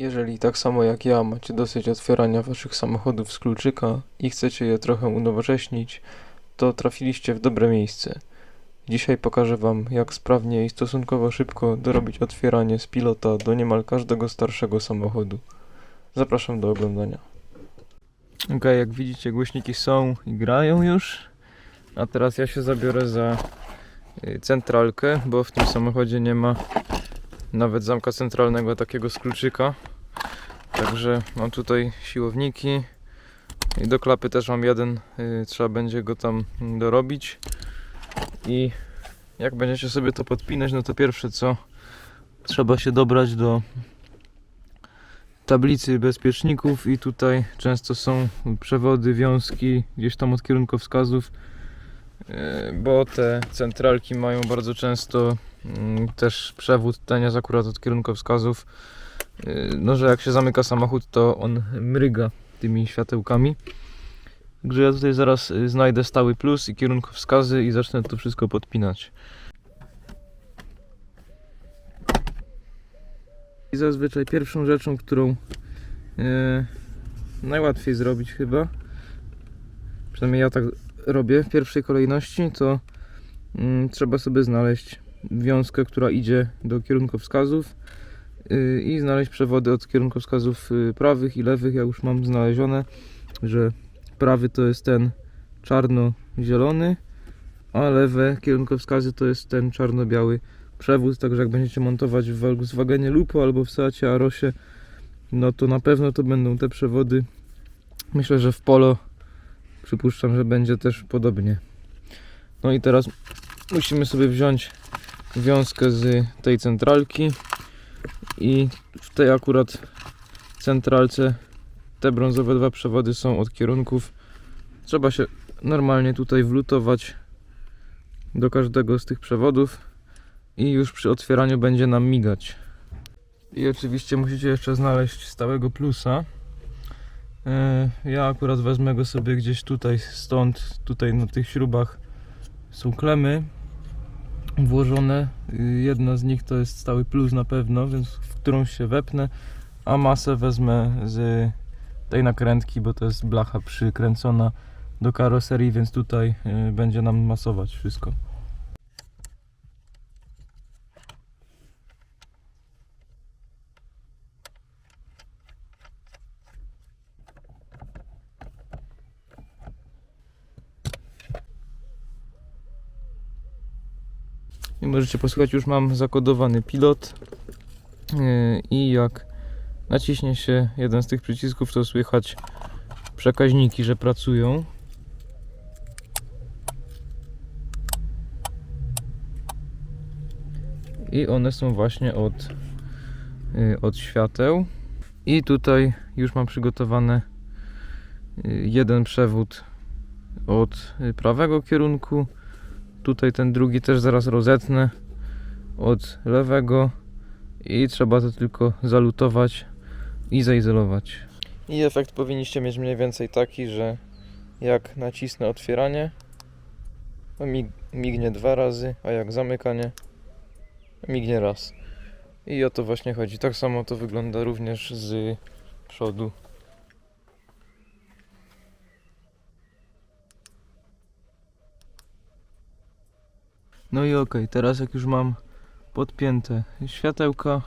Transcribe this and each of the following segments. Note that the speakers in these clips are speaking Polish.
Jeżeli tak samo jak ja macie dosyć otwierania waszych samochodów z kluczyka i chcecie je trochę unowocześnić, to trafiliście w dobre miejsce. Dzisiaj pokażę wam, jak sprawnie i stosunkowo szybko dorobić otwieranie z pilota do niemal każdego starszego samochodu. Zapraszam do oglądania. Ok, jak widzicie głośniki są i grają już. A teraz ja się zabiorę za y, centralkę, bo w tym samochodzie nie ma nawet zamka centralnego takiego z kluczyka. Także mam tutaj siłowniki i do klapy też mam jeden, y, trzeba będzie go tam dorobić. I jak będziecie sobie to podpinać, no to pierwsze co trzeba się dobrać do tablicy bezpieczników i tutaj często są przewody, wiązki gdzieś tam od kierunkowskazów, yy, bo te centralki mają bardzo często mm, też przewód, ten jest akurat od kierunkowskazów, no że jak się zamyka samochód to on mryga tymi światełkami. Także ja tutaj zaraz y, znajdę stały plus i kierunkowskazy i zacznę to wszystko podpinać. I zazwyczaj pierwszą rzeczą, którą e, najłatwiej zrobić chyba, przynajmniej ja tak robię w pierwszej kolejności, to mm, trzeba sobie znaleźć wiązkę, która idzie do kierunkowskazów y, i znaleźć przewody od kierunkowskazów y, prawych i lewych. Ja już mam znalezione, że prawy to jest ten czarno-zielony, a lewe kierunkowskazy to jest ten czarno-biały przewód, także jak będziecie montować w Volkswagenie Lupo albo w Seacie Arosie, no to na pewno to będą te przewody. Myślę, że w Polo przypuszczam, że będzie też podobnie. No i teraz musimy sobie wziąć wiązkę z tej centralki i w tej akurat centralce te brązowe dwa przewody są od kierunków. Trzeba się normalnie tutaj wlutować do każdego z tych przewodów i już przy otwieraniu będzie nam migać. I oczywiście musicie jeszcze znaleźć stałego plusa. E, Ja akurat wezmę go sobie gdzieś tutaj, stąd, tutaj na tych śrubach są klemy włożone. Y, Jedna z nich to jest stały plus na pewno, więc w którą się wepnę, a masę wezmę z tej nakrętki, bo to jest blacha przykręcona do karoserii, więc tutaj y, będzie nam masować wszystko. I możecie posłuchać, już mam zakodowany pilot Yy, i jak naciśnie się jeden z tych przycisków, to słychać przekaźniki, że pracują. I one są właśnie od, yy, od świateł. I tutaj już mam przygotowane yy, jeden przewód od prawego kierunku. Tutaj ten drugi też zaraz rozetnę od lewego i trzeba to tylko zalutować i zaizolować. I efekt powinniście mieć mniej więcej taki, że jak nacisnę otwieranie, to mig mignie dwa razy, a jak zamykanie, mignie raz. I o to właśnie chodzi. Tak samo to wygląda również z przodu. No i okej, teraz jak już mam podpięte światełka,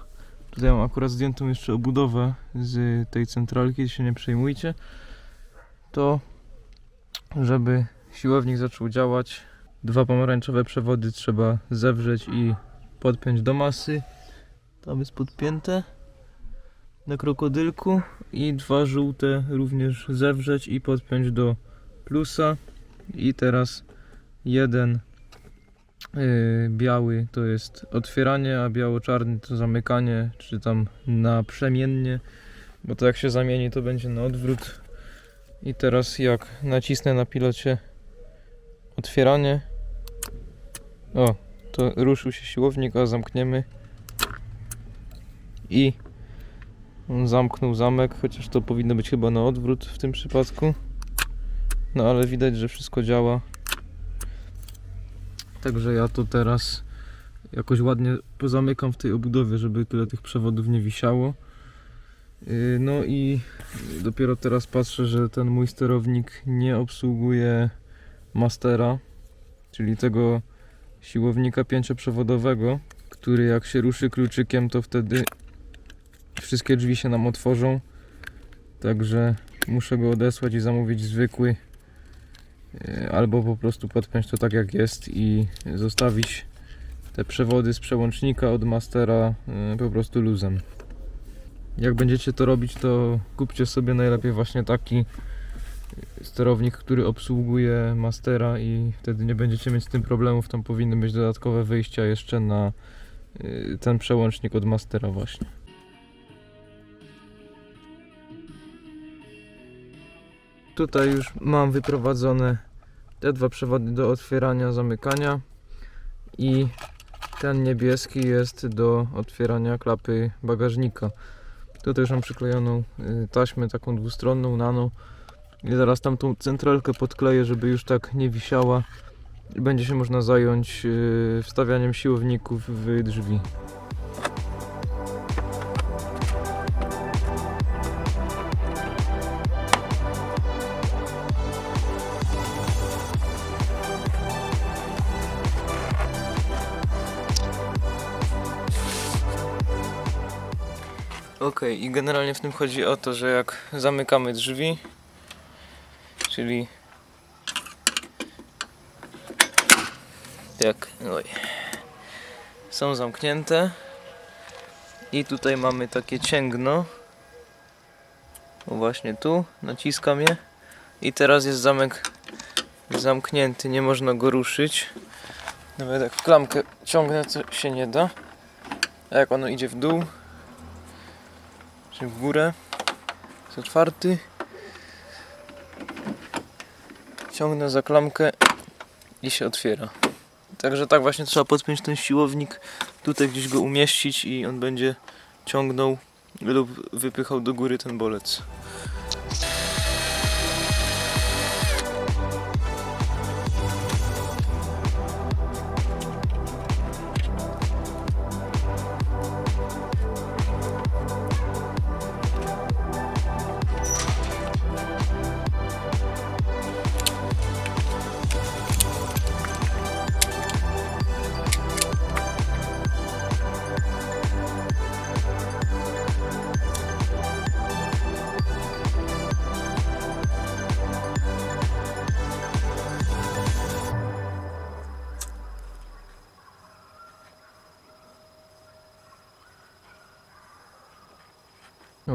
tutaj mam akurat zdjętą jeszcze obudowę z tej centralki, się nie przejmujcie, to żeby siłownik zaczął działać, dwa pomarańczowe przewody trzeba zewrzeć i podpiąć do masy. Tam jest podpięte na krokodylku i dwa żółte również zewrzeć i podpiąć do plusa i teraz jeden biały to jest otwieranie, a biało-czarny to zamykanie, czy tam naprzemiennie, bo to jak się zamieni to będzie na odwrót. I teraz jak nacisnę na pilocie otwieranie, o, to ruszył się siłownik, a zamkniemy i zamknął zamek, chociaż to powinno być chyba na odwrót w tym przypadku. No ale widać, że wszystko działa. Także ja to teraz jakoś ładnie pozamykam w tej obudowie, żeby tyle tych przewodów nie wisiało. Yy, No i dopiero teraz patrzę, że ten mój sterownik nie obsługuje mastera, czyli tego siłownika pięcioprzewodowego, który jak się ruszy kluczykiem, to wtedy wszystkie drzwi się nam otworzą. Także muszę go odesłać i zamówić zwykły, albo po prostu podpiąć to tak jak jest i zostawić te przewody z przełącznika od mastera yy, po prostu luzem. Jak będziecie to robić, to kupcie sobie najlepiej właśnie taki sterownik, który obsługuje mastera i wtedy nie będziecie mieć z tym problemów. Tam powinny być dodatkowe wyjścia jeszcze na ten przełącznik od mastera właśnie. Tutaj już mam wyprowadzone te dwa przewody do otwierania, zamykania i ten niebieski jest do otwierania klapy bagażnika. Tutaj już mam przyklejoną y, taśmę taką dwustronną, nano i zaraz tam tą centralkę podkleję, żeby już tak nie wisiała będzie się można zająć y, wstawianiem siłowników w drzwi. Okej, i generalnie w tym chodzi o to, że jak zamykamy drzwi, czyli jak oj, są zamknięte i tutaj mamy takie cięgno, właśnie tu, naciskam je i teraz jest zamek zamknięty, nie można go ruszyć. Nawet jak w klamkę ciągnę, to się nie da. A jak ono idzie w dół, czy w górę. Jest otwarty. Ciągnę za klamkę i się otwiera. Także tak właśnie trzeba podpiąć ten siłownik. Tutaj gdzieś go umieścić i on będzie ciągnął lub wypychał do góry ten bolec.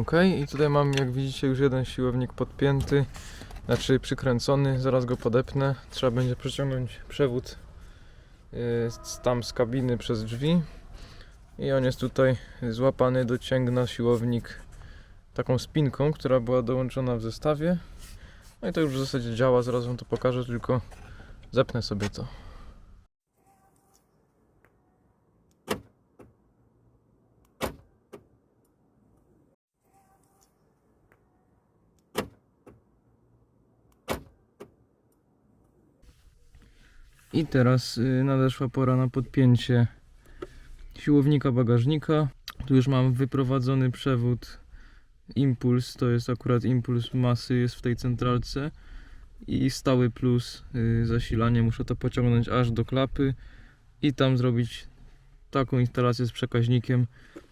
Ok, i tutaj mam jak widzicie już jeden siłownik podpięty, znaczy przykręcony, zaraz go podepnę. Trzeba będzie przeciągnąć przewód z- tam z kabiny przez drzwi i on jest tutaj złapany do cięgna siłownik taką spinką, która była dołączona w zestawie. No i to już w zasadzie działa, zaraz wam to pokażę, tylko zepnę sobie to. I teraz y, nadeszła pora na podpięcie siłownika bagażnika. Tu już mam wyprowadzony przewód impuls, to jest akurat impuls masy, jest w tej centralce i stały plus y, zasilanie. Muszę to pociągnąć aż do klapy i tam zrobić taką instalację z przekaźnikiem,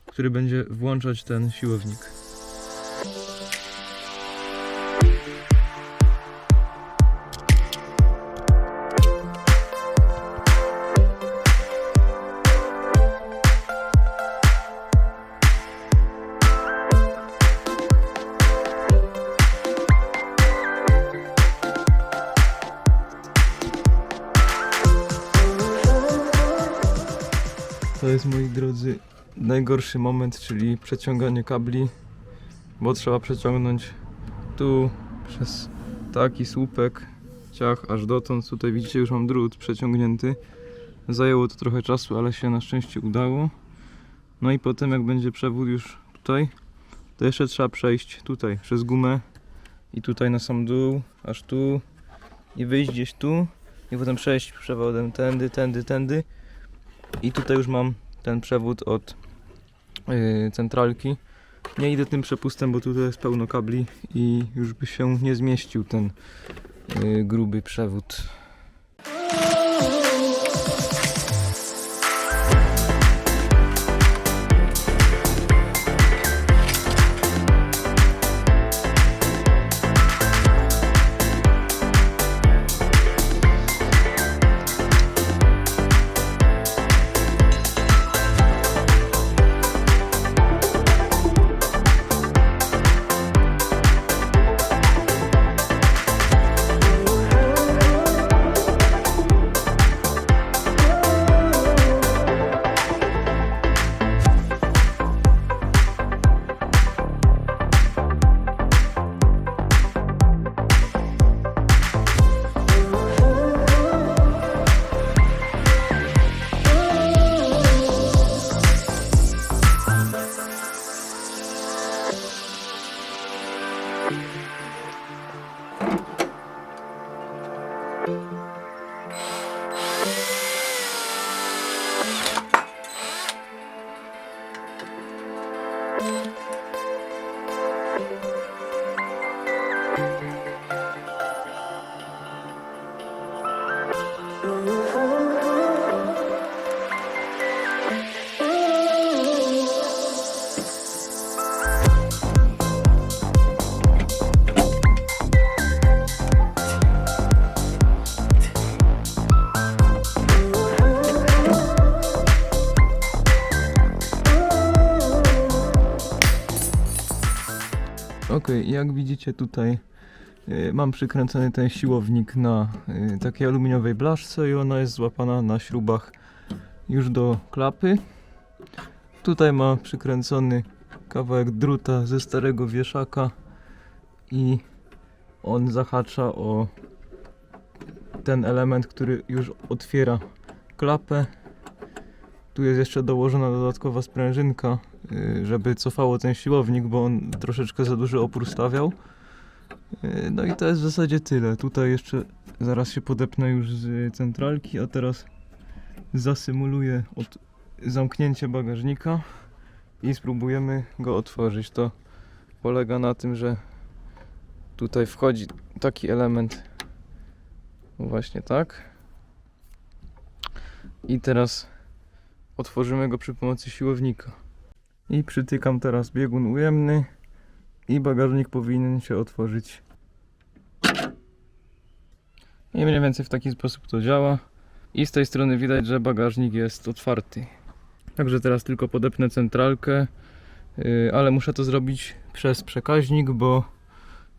który będzie włączać ten siłownik. Jest moi drodzy najgorszy moment, czyli przeciąganie kabli, bo trzeba przeciągnąć tu przez taki słupek ciach aż dotąd. Tutaj widzicie już mam drut przeciągnięty. Zajęło to trochę czasu, ale się na szczęście udało. No i potem jak będzie przewód już tutaj, to jeszcze trzeba przejść tutaj przez gumę i tutaj na sam dół, aż tu i wyjść gdzieś tu i potem przejść przewodem tędy, tędy, tędy i tutaj już mam ten przewód od yy, centralki Nie idę tym przepustem, bo tutaj jest pełno kabli i już by się nie zmieścił ten y, gruby przewód. Widzicie tutaj y, mam przykręcony ten siłownik na y, takiej aluminiowej blaszce i ona jest złapana na śrubach już do klapy. Tutaj ma przykręcony kawałek druta ze starego wieszaka i on zahacza o ten element, który już otwiera klapę. Tu jest jeszcze dołożona dodatkowa sprężynka, żeby cofało ten siłownik, bo on troszeczkę za duży opór stawiał. Y, No i to jest w zasadzie tyle. Tutaj jeszcze zaraz się podepnę już z centralki, a teraz zasymuluję od zamknięcie bagażnika i spróbujemy go otworzyć. To polega na tym, że tutaj wchodzi taki element właśnie tak. I teraz otworzymy go przy pomocy siłownika. I przytykam teraz biegun ujemny i bagażnik powinien się otworzyć. I mniej więcej w taki sposób to działa. I z tej strony widać, że bagażnik jest otwarty. Także teraz tylko podepnę centralkę, yy, ale muszę to zrobić przez przekaźnik, bo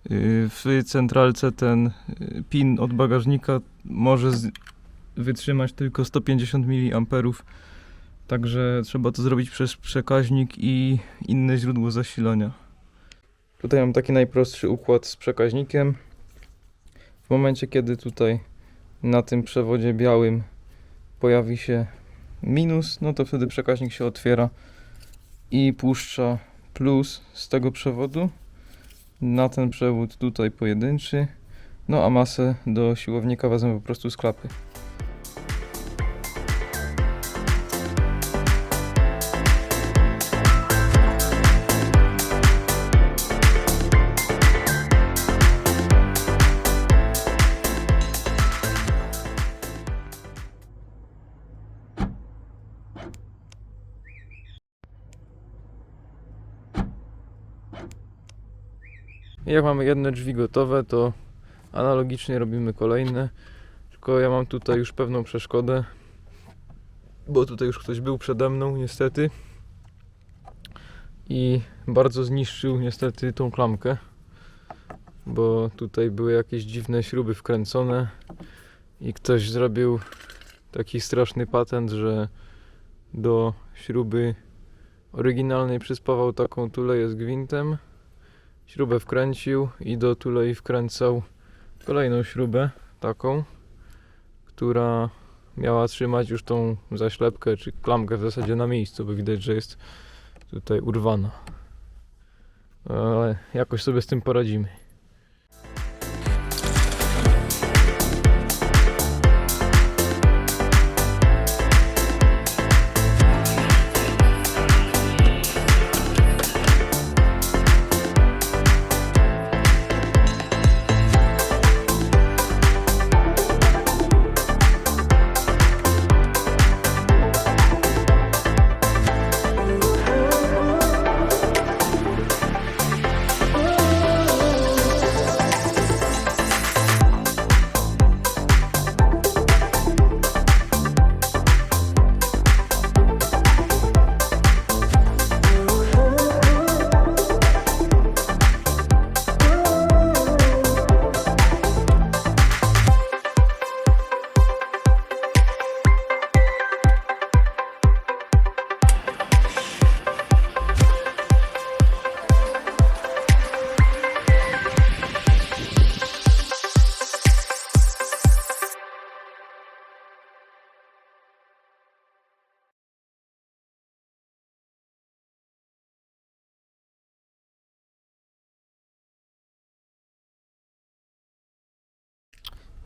yy, w centralce ten yy, pin od bagażnika może wytrzymać tylko 150 mA. Także trzeba to zrobić przez przekaźnik i inne źródło zasilania. Tutaj mam taki najprostszy układ z przekaźnikiem. W momencie, kiedy tutaj na tym przewodzie białym pojawi się minus, no to wtedy przekaźnik się otwiera i puszcza plus z tego przewodu na ten przewód tutaj pojedynczy. No a masę do siłownika wezmę po prostu z klapy. Jak mamy jedne drzwi gotowe, to analogicznie robimy kolejne. Tylko ja mam tutaj już pewną przeszkodę, bo tutaj już ktoś był przede mną, niestety. I bardzo zniszczył niestety tą klamkę, bo tutaj były jakieś dziwne śruby wkręcone i ktoś zrobił taki straszny patent, że do śruby oryginalnej przyspawał taką tuleję z gwintem śrubę wkręcił i do tulei wkręcał kolejną śrubę, taką, która miała trzymać już tą zaślepkę czy klamkę w zasadzie na miejscu, bo widać, że jest tutaj urwana. Ale jakoś sobie z tym poradzimy.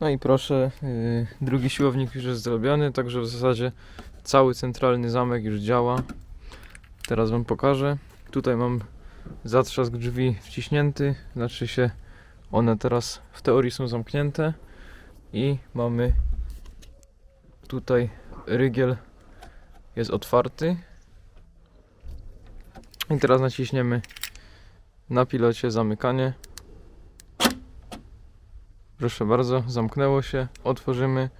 No i proszę, yy, drugi siłownik już jest zrobiony, także w zasadzie cały centralny zamek już działa. Teraz Wam pokażę. Tutaj mam zatrzask drzwi wciśnięty, znaczy się one teraz w teorii są zamknięte i mamy tutaj rygiel jest otwarty. I teraz naciśniemy na pilocie zamykanie. Proszę bardzo, zamknęło się, otworzymy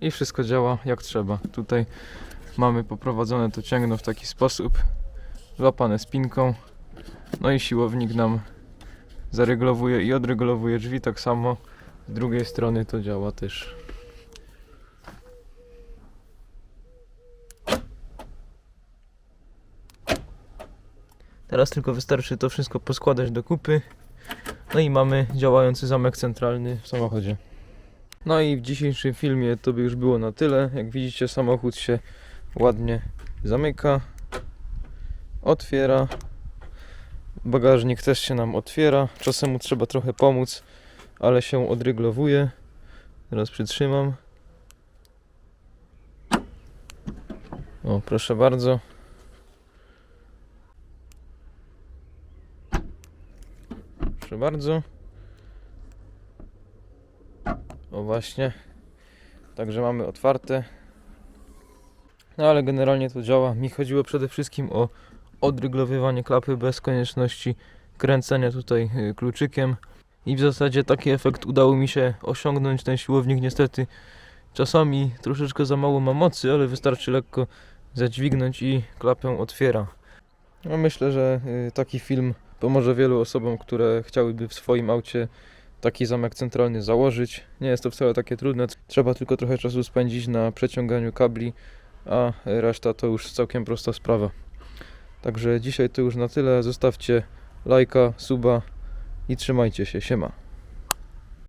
i wszystko działa jak trzeba. Tutaj mamy poprowadzone to ciągno w taki sposób, złapane spinką, no i siłownik nam zareglowuje i odregulowuje drzwi tak samo. Z drugiej strony to działa też. Teraz tylko wystarczy to wszystko poskładać do kupy. No i mamy działający zamek centralny w samochodzie. No i w dzisiejszym filmie to by już było na tyle. Jak widzicie samochód się ładnie zamyka, otwiera. Bagażnik też się nam otwiera. Czasem mu trzeba trochę pomóc, ale się odryglowuje. Teraz przytrzymam. O, proszę bardzo. Proszę bardzo. O właśnie. Także mamy otwarte. No ale generalnie to działa. Mi chodziło przede wszystkim o odryglowywanie klapy bez konieczności kręcenia tutaj y, kluczykiem. I w zasadzie taki efekt udało mi się osiągnąć. Ten siłownik niestety czasami troszeczkę za mało ma mocy, ale wystarczy lekko zadźwignąć i klapę otwiera. No myślę, że y, taki film pomoże wielu osobom, które chciałyby w swoim aucie taki zamek centralny założyć. Nie jest to wcale takie trudne, trzeba tylko trochę czasu spędzić na przeciąganiu kabli, a reszta to już całkiem prosta sprawa. Także dzisiaj to już na tyle. Zostawcie lajka, suba i trzymajcie się. Siema.